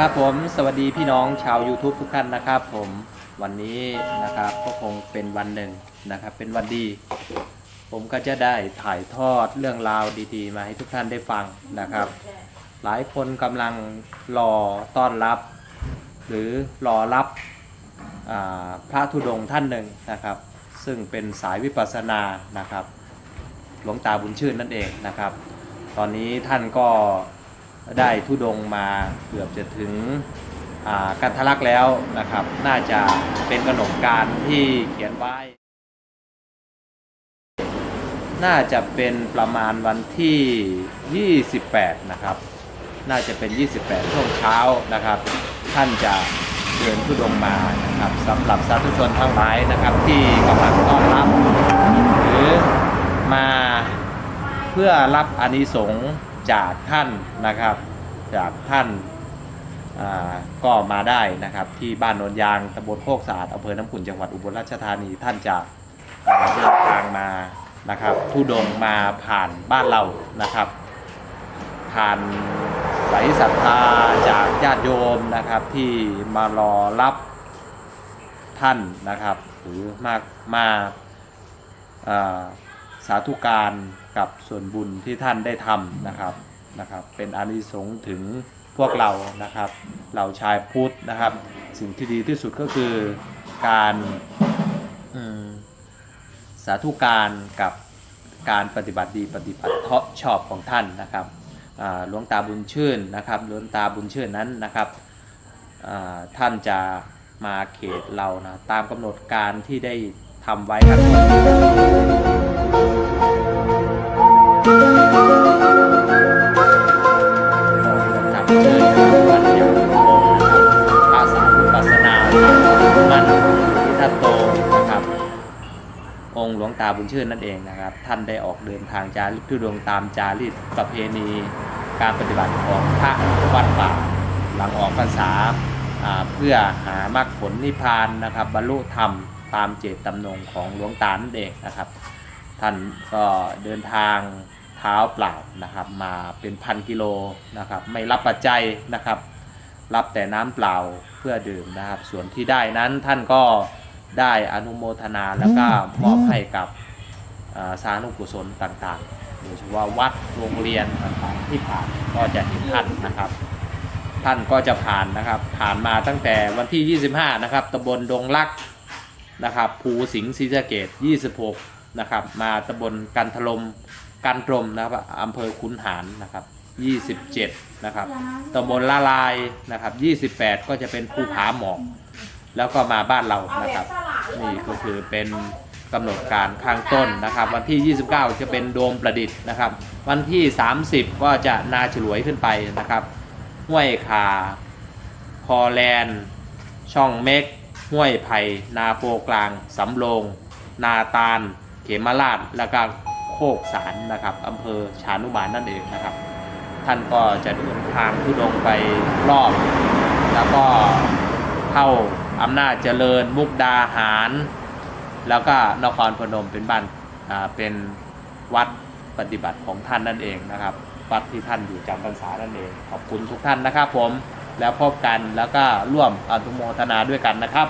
ครับผมสวัสดีพี่น้องชาว YouTube ทุกท่านนะครับ ผมวันนี้นะครับก็คงเป็นวันหนึ่งนะครับ เป็นวันดี ผมก็จะได้ถ่ายทอดเรื่องราวดีๆ มาให้ทุกท่านได้ฟังนะครับ หลายคนกำลังรอต้อนรับ หรือรอรับพระธุดงค์ท่านหนึ่งนะครับ ซึ่งเป็นสายวิปัสสนานะครับ หลวงตาบุญชื่นนั่นเองนะครับ ตอนนี้ท่านก็ ได้ทุดงมาเกือบจะถึงอ่ากันทะลักแล้วนะครับ น่าจะเป็นขนมการที่เขียนไว้ น่าจะเป็นประมาณวันที่ 28 นะครับ น่าจะเป็น 28 ช่วงเช้านะครับ ท่านจะเดินทุดงมานะครับสำหรับสาธุชนทั้งหลายนะครับที่กำลังต้อนรับ หรือมาเพื่อรับอานิสงส์ จากท่านนะครับ จากท่านาก็มาได้นะครับที่บ้านโนนยางตำบลโคกสะอาดอำเภอน้ำขุนจังหวัดอุบลราชธานีท่านจะเดินทางมานะครับทุดงมาผ่านบ้านเรานะครับ ผ่านสายศรัทธาจากญาติโยมนะครับที่มารอรับท่านนะครับ หรือมามาาสาธุการ กับส่วนบุญที่ท่านได้ทำนะครับนะครับ เป็นอานิสงส์ถึงพวกเรานะครับเราชายพุทธนะครับ สิ่งที่ดีที่สุดก็คือการสาธุการกับการปฏิบัติดีปฏิบัติชอบของท่านนะครับหลวงตาบุญชื่นนะครับหลวงตาบุญชื่นนั้นนะครับท่านจะมาเขตเรานะตามกำหนดการที่ได้ทำไว้ครับ องค์หลวงตาบุญชื่นนั่นเองนะครับ ท่านได้ออกเดินทางจาริกทุดงตามจารีตประเพณี การปฏิบัติของพระวัดป่าหลังออกพรรษาเพื่อหามรรคผลนิพพานนะครับบรรลุธรรมตามเจตจำนงของหลวงตานั่นเองนะครับ ท่านก็เดินทางเท้าเปล่านะครับมาเป็นพันกิโลนะครับไม่รับปัจจัยนะครับ รับแต่น้ำเปล่าเพื่อดื่มนะครับ ส่วนที่ได้นั้นท่านก็ ได้อนุโมทนาแล้วก็มอบให้กับอ่าสาธุกุศลต่างๆ โดยเฉพาะวัดโรงเรียนต่างๆที่ผ่านก็จะเห็นท่านนะครับ ท่านก็จะผ่านนะครับ ผ่านมาตั้งแต่วันที่ 25 นะครับตำบลดงลักนะครับภูสิงห์ศรีสะเกด26 นะครับ มาตำบลกันทลมกันตรมนะครับอำเภอขุนหารนะครับ 27 นะครับตำบลละลายนะครับ 28 ก็จะเป็นภูผาหมอกแล้วก็มาบ้านเรานะครับ นี่ก็คือเป็นกำหนดการข้างต้นนะครับ วันที่ 29 จะเป็นโดมประดิษฐ์นะครับ วันที่ 30 ก็จะนาฉลวยขึ้นไปนะครับห้วยคาพอแลนช่องเม็กห้วยไผ่นาโพกลางสำโรง นาตาล เขมราชแล้วก็โคกสารนะครับอำเภอชานุมานนั่นเองนะครับ ท่านก็จะเดินทางทุดงไปรอบ แล้วก็เข้า อำนาจเจริญ มุกดาหาร แล้วก็นครพนมเป็นบ้านเป็นวัดปฏิบัติของท่านนั่นเองนะครับ วัดที่ท่านอยู่จำพรรษานั่นเอง ขอบคุณทุกท่านนะครับผมแล้วพบกันแล้วก็ร่วมอนุโมทนาด้วยกันนะครับ